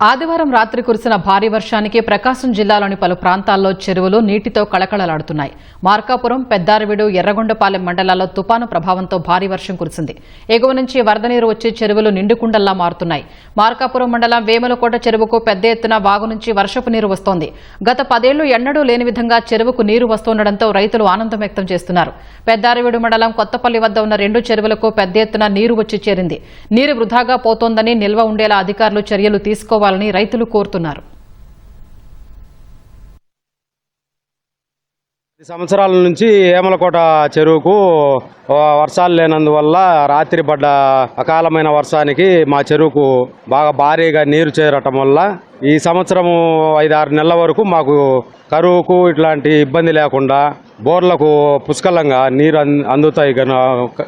ఆదివారం రాత్రి కురిసిన భారీ వర్షానికి ప్రకాశం జిల్లాలోని పలు ప్రాంతాల్లో చెరువులు నీటితో కళకళలాడుతున్నాయి. మార్కాపురం పెద్దారవిడు ఎర్రగొండపాలెం మండలాల్లో తుపాను ప్రభావంతో భారీ వర్షం కురిసింది. ఎగువ నుంచి వరద నీరు వచ్చే చెరువులు నిండుకుండల్లా మారుతున్నాయి. మార్కాపురం మండలం వేములకోట చెరువుకు పెద్ద ఎత్తున వాగు నుంచి వర్షపు నీరు వస్తోంది. గత పదేళ్ళు ఎన్నడూ లేని విధంగా చెరువుకు నీరు వస్తుండటంతో రైతులు ఆనందం వ్యక్తం చేస్తున్నారు. పెద్దారవిడు మండలం కొత్తపల్లి వద్ద ఉన్న రెండు చెరువులకు పెద్ద ఎత్తున నీరు వచ్చి చేరింది. నీరు వృధాగా పోతోందని నిల్వ ఉండేలా అధికారులు చర్యలు తీసుకోవాలని రైతులు కోరుతున్నారు. సంవత్సరాల నుంచి ఏమలకోట చెరువుకు వర్షాలు లేనందువల్ల రాత్రి పడ్డ అకాలమైన వర్షానికి మా చెరువుకు బాగా భారీగా నీరు చేరటం వల్ల ఈ సంవత్సరము ఐదారు నెలల వరకు మాకు కరువుకు ఇట్లాంటి ఇబ్బంది లేకుండా బోర్లకు పుష్కలంగా నీరు అందుతాయి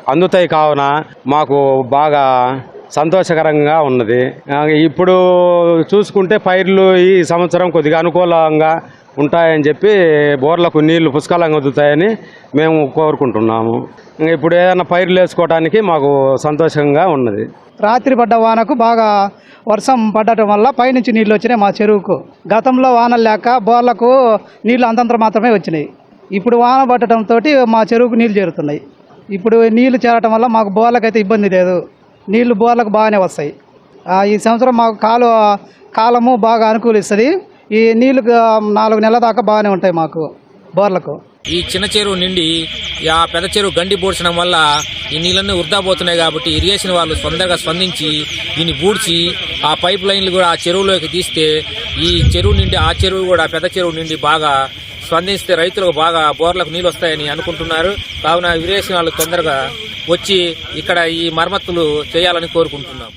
అందుతాయి కావున మాకు బాగా సంతోషకరంగా ఉన్నది. ఇప్పుడు చూసుకుంటే పైర్లు ఈ సంవత్సరం కొద్దిగా అనుకూలంగా ఉంటాయని చెప్పి బోర్లకు నీళ్ళు పుష్కలంగా వదులుతాయని మేము కోరుకుంటున్నాము. ఇప్పుడు ఏదైనా పైర్లు వేసుకోవడానికి మాకు సంతోషంగా ఉన్నది. రాత్రి పడ్డ వానకు బాగా వర్షం పడటం వల్ల పైనుంచి నీళ్ళు వచ్చినాయి మా చెరువుకు. గతంలో వానలు లేక బోర్లకు నీళ్ళు అంతంత మాత్రమే వచ్చినాయి. ఇప్పుడు వాన పట్టడంతో మా చెరువుకు నీళ్ళు చేరుతున్నాయి. ఇప్పుడు నీళ్ళు చేరటం వల్ల మాకు బోర్లకైతే ఇబ్బంది లేదు. నీళ్ళు బోర్లకు బాగానే వస్తాయి. ఈ సంవత్సరం మాకు కాలు కాలము బాగా అనుకూలిస్తుంది. ఈ నీళ్ళు నాలుగు నెలల దాకా బాగానే ఉంటాయి మాకు బోర్లకు. ఈ చిన్న చెరువు నిండి ఆ పెద్ద చెరువు గండి పూడ్చడం వల్ల ఈ నీళ్ళన్నీ వృధా పోతున్నాయి కాబట్టి ఇరిగేషన్ వాళ్ళు తొందరగా స్పందించి దీన్ని పూడ్చి ఆ పైప్ లైన్లు కూడా ఆ చెరువులోకి తీస్తే ఈ చెరువు నిండి ఆ చెరువు కూడా పెద్ద చెరువు నిండి బాగా స్పందిస్తే రైతులకు బాగా బోర్లకు నీళ్ళు వస్తాయని అనుకుంటున్నారు. కావున ఇరిగేషన్ వాళ్ళు తొందరగా వచ్చి ఇక్కడ ఈ మరమ్మతులు చేయాలని కోరుకుంటున్నాం.